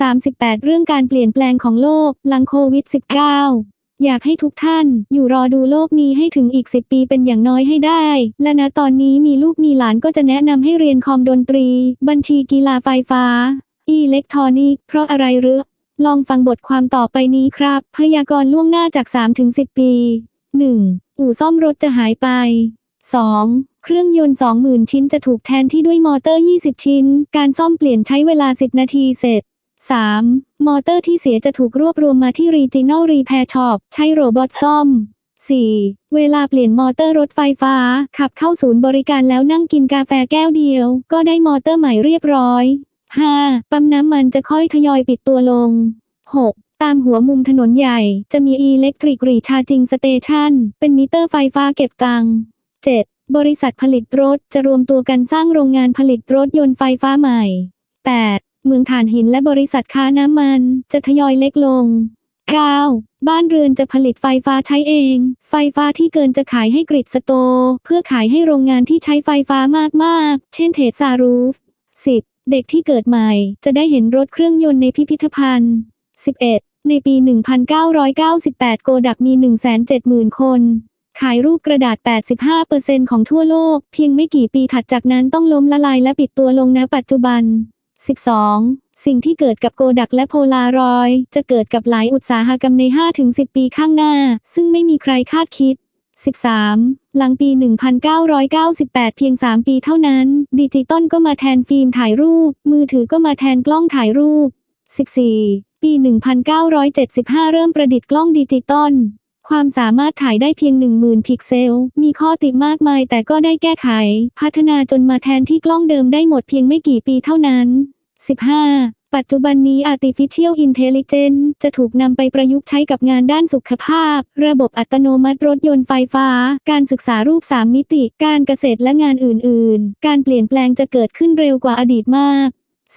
38 เรื่องการเปลี่ยนแปลงของโลกหลังโควิด -19 อยากให้ทุกท่านอยู่รอดูโลกนี้ให้ถึงอีก 10 ปีเป็นอย่างน้อยให้ได้ และณตอนนี้มีลูกมีหลานก็จะแนะนำให้เรียนคอมดนตรี บัญชีกีฬาไฟฟ้า อิเล็กทรอนิกส์เพราะอะไรหรือลองฟังบทความต่อไปนี้ครับ พยากรณ์ล่วงหน้าจาก 3-10 ปี 1. อู่ซ่อมรถจะหายไป 2. เครื่องยนต์ 20,000 ชิ้นจะถูกแทนที่ด้วยมอเตอร์ 20 ชิ้น การซ่อมเปลี่ยนใช้เวลา 10 นาทีเสร็จ 3. มอเตอร์ที่เสียจะถูกรวบรวมมาที่ Regional Repair Shop ใช้โรบอทซ่อม 4. เวลาเปลี่ยนมอเตอร์รถไฟฟ้า ขับเข้าศูนย์บริการแล้วนั่งกินกาแฟแก้วเดียว ก็ได้มอเตอร์ใหม่เรียบร้อย 5. ปั๊มน้ำมันจะค่อยทยอยปิดตัวลง 6. ตามหัวมุมถนนใหญ่ จะมี Electric Recharging Station เป็นมิเตอร์ไฟฟ้าเก็บตังค์ 7. บริษัทผลิตรถจะรวมตัวกันสร้างโรงงานผลิตรถยนต์ไฟฟ้าใหม่ 8. เมืองถ่านหินและบริษัทค้าน้ำมันจะทยอยเล็กลง 9. บ้านเรือนจะผลิตไฟฟ้าใช้เอง ไฟฟ้าที่เกินจะขายให้กริดสโต เพื่อขายให้โรงงานที่ใช้ไฟฟ้ามากๆ เช่นเทสซารูฟ 10. เด็กที่เกิดใหม่จะได้เห็นรถเครื่องยนต์ในพิพิธภัณฑ์ 11. ในปี 1998 โกดักมี 170,000 คน ขายรูปกระดาษ 85%ของทั่วโลก เพียงไม่กี่ปีถัดจากนั้นต้องล้มละลายและปิดตัวลงณปัจจุบัน 12. สิ่งที่เกิดกับโกดักและโพลารอยด์จะเกิดกับหลายอุตสาหกรรมใน 5-10 ปีข้างหน้า ซึ่งไม่มีใครคาดคิด 13. หลังปี 1998 เพียง 3 ปีเท่านั้น ดิจิตอลก็มาแทนฟิล์มถ่ายรูป มือถือก็มาแทนกล้องถ่ายรูป 14. ปี 1975 เริ่มประดิษฐ์กล้องดิจิตอล ความสามารถถ่ายได้เพียง 10,000 พิกเซล มีข้อติมากมายแต่ก็ได้แก้ไข พัฒนาจนมาแทนที่กล้องเดิมได้หมดเพียงไม่กี่ปีเท่านั้น 15. ปัจจุบันนี้ Artificial Intelligence จะถูกนำไปประยุกต์ใช้กับงานด้านสุขภาพ ระบบอัตโนมัติรถยนต์ไฟฟ้า การศึกษารูป 3 มิติ การเกษตรและงานอื่น ๆ การเปลี่ยนแปลงจะเกิดขึ้นเร็วกว่าอดีตมาก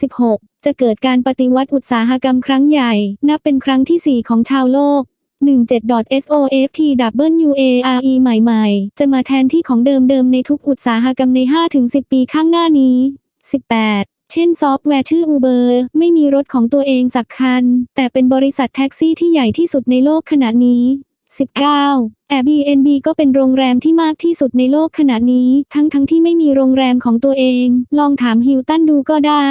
16. จะเกิดการปฏิวัติอุตสาหกรรมครั้งใหญ่ นับเป็นครั้งที่ 4 ของชาวโลก 17.software ใหม่ ๆ จะมาแทนที่ของเดิมๆในทุกอุตสาหกรรมใน 5-10 ปีข้างหน้านี้ 18. เช่นซอฟต์แวร์ชื่อ Uber ไม่มีรถของตัวเองสักคัน แต่เป็นบริษัทแท็กซี่ที่ใหญ่ที่สุดในโลกขณะนี้ 19. Airbnb ก็เป็นโรงแรมที่มากที่สุดในโลกขณะนี้ ทั้งๆทที่ไม่มีโรงแรมของตัวเอง ลองถามฮิลตันดูก็ได้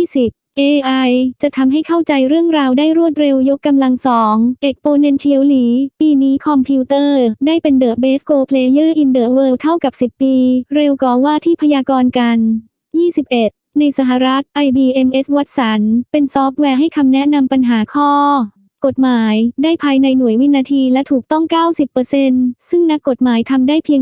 20. AI จะทำให้เข้าใจเรื่องราวได้รวดเร็วยกกำลังสอง Exponentially ปีนี้คอมพิวเตอร์ได้เป็น The best go player in the world เท่ากับ 10 ปี เร็วกว่าว่าที่พยากรณ์กัน 21. ในสหรัฐ IBM S Watson เป็นซอฟต์แวร์ให้คำแนะนำปัญหาข้อ กฎหมายได้ภายในหน่วยวินาทีและถูกต้อง 90%ซึ่งนักกฎหมายทำได้เพียง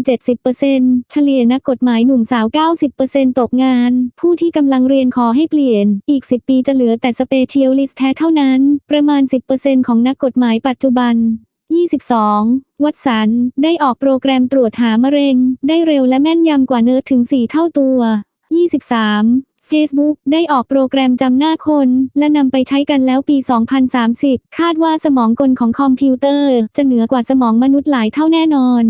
70%เฉลี่ยนักกฎหมายหนุ่มสาว 90%ตกงาน ผู้ที่กำลังเรียนขอให้เปลี่ยน อีก 10 ปีจะเหลือแต่สเปเชียลิสต์แท้เท่านั้น ประมาณ 10%ของนักกฎหมายปัจจุบัน 22. วัตสัน ได้ออกโปรแกรมตรวจหามะเร็ง ได้เร็วและแม่นยำกว่าเนิร์ดถึง 4 เท่าตัว 23. Facebook ได้ออกโปรแกรมจำหน้าคน และนำไปใช้กันแล้วปี 2030 คาดว่าสมองกลของคอมพิวเตอร์ จะเหนือกว่าสมองมนุษย์หลายเท่าแน่นอน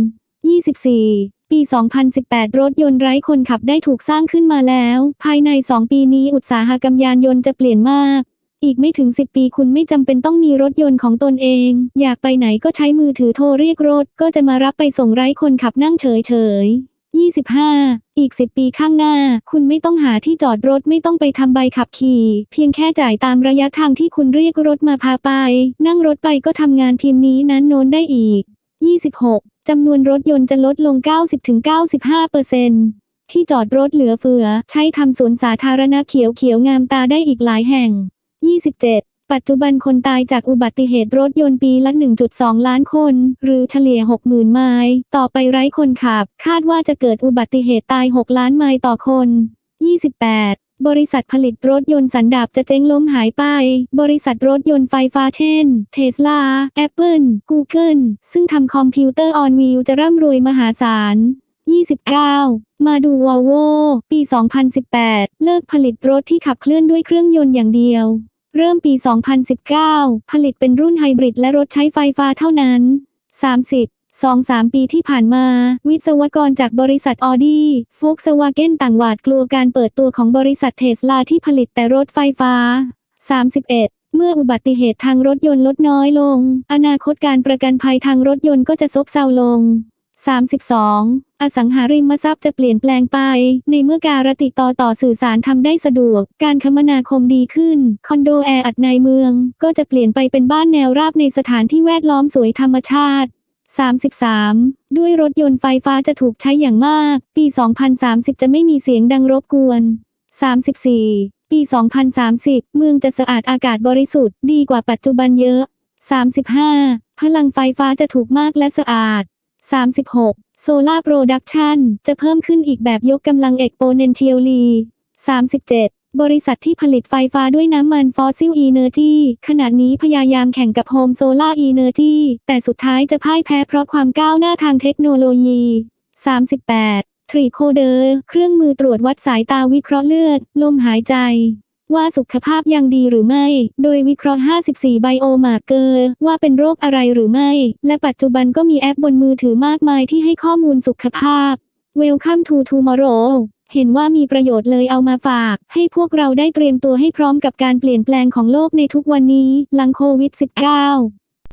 24. ปี 2018 รถยนต์ไร้คนขับได้ถูกสร้างขึ้นมาแล้ว ภายใน 2 ปีนี้อุตสาหกรรมยานยนต์จะเปลี่ยนมาก อีกไม่ถึง 10 ปีคุณไม่จำเป็นต้องมีรถยนต์ของตนเอง อยากไปไหนก็ใช้มือถือโทรเรียกรถ ก็จะมารับไปส่งไร้คนขับนั่งเฉยเฉยๆ 25 อีก 10 ปีข้างหน้า คุณไม่ต้องหาที่จอดรถไม่ต้องไปทำใบขับขี่ เพียงแค่จ่ายตามระยะทางที่คุณเรียกรถมาพาไป นั่งรถไปก็ทำงานพิมพ์นี้นั้นโน้นได้อีก 26 จำนวนรถยนต์จะลดลง 90-95%ที่จอดรถเหลือเฟือ ใช้ทำสวนสาธารณะเขียวเขียวงามตาได้อีกหลายแห่ง 27 ปัจจุบันคนตายจากอุบัติเหตุรถยนต์ปีละ 1.2 ล้านคน หรือเฉลี่ย 60,000 ไมล์ต่อไปไร้คนขับ คาดว่าจะเกิดอุบัติเหตุตาย 6 ล้านไมล์ต่อคน 28บริษัทผลิตรถยนต์สันดาปจะเจ๊งล้มหายไป บริษัทรถยนต์ไฟฟ้าเช่น เทสลา แอปเปิล กูเกิล ซึ่งทำคอมพิวเตอร์ออนวิวจะร่ำรวยมหาศาล 29 มาดูวอลโวปี 2018 เลิกผลิตรถที่ขับเคลื่อนด้วยเครื่องยนต์อย่างเดียว เริ่มปี 2019 ผลิตเป็นรุ่นไฮบริดและรถใช้ไฟฟ้าเท่านั้น 30 2-3 ปีที่ผ่านมา วิศวกรจากบริษัทออดี้โฟกสวาเกนต่างหวาดกลัวการเปิดตัวของบริษัทเทสลาที่ผลิตแต่รถไฟฟ้า 31เมื่ออุบัติเหตุทางรถยนต์ลดน้อยลง อนาคตการประกันภัยทางรถยนต์ก็จะซบเซาลง 32. อสังหาริมทรัพย์จะเปลี่ยนแปลงไป ในเมื่อการติดต่อต่อสื่อสารทำได้สะดวก การคมนาคมดีขึ้น คอนโดแออัดในเมือง ก็จะเปลี่ยนไปเป็นบ้านแนวราบในสถานที่แวดล้อมสวยธรรมชาติ 33. ด้วยรถยนต์ไฟฟ้าจะถูกใช้อย่างมาก ปี 2030 จะไม่มีเสียงดังรบกวน 34. ปี 2030 เมืองจะสะอาดอากาศบริสุทธิ์ดีกว่าปัจจุบันเยอะ 35. พลังไฟฟ้าจะถูกมากและสะอาด 36. โซลาโปรดักชันจะเพิ่มขึ้นอีกแบบยกกำลังเอกโปเนนเชียลี37 บริษัทที่ผลิตไฟฟ้าด้วยน้ำมันฟอสซิลอีเนอร์จีขณะนี้พยายามแข่งกับโฮมโซลาอีเนอร์จีแต่สุดท้ายจะพ่ายแพ้เพราะความก้าวหน้าทางเทคโนโลยี 38. ทรีโคเดอร์ เครื่องมือตรวจวัดสายตาวิเคราะห์เลือด ลมหายใจ ว่าสุขภาพยังดีหรือไม่ โดยวิเคราะห์ 54 ไบโอมาเกอร์ ว่าเป็นโรคอะไรหรือไม่ และปัจจุบันก็มีแอปบนมือถือมากมายที่ให้ข้อมูลสุขภาพ Welcome to tomorrow เห็นว่ามีประโยชน์เลยเอามาฝาก ให้พวกเราได้เตรียมตัวให้พร้อมกับการเปลี่ยนแปลงของโลกในทุกวันนี้ หลังโควิด -19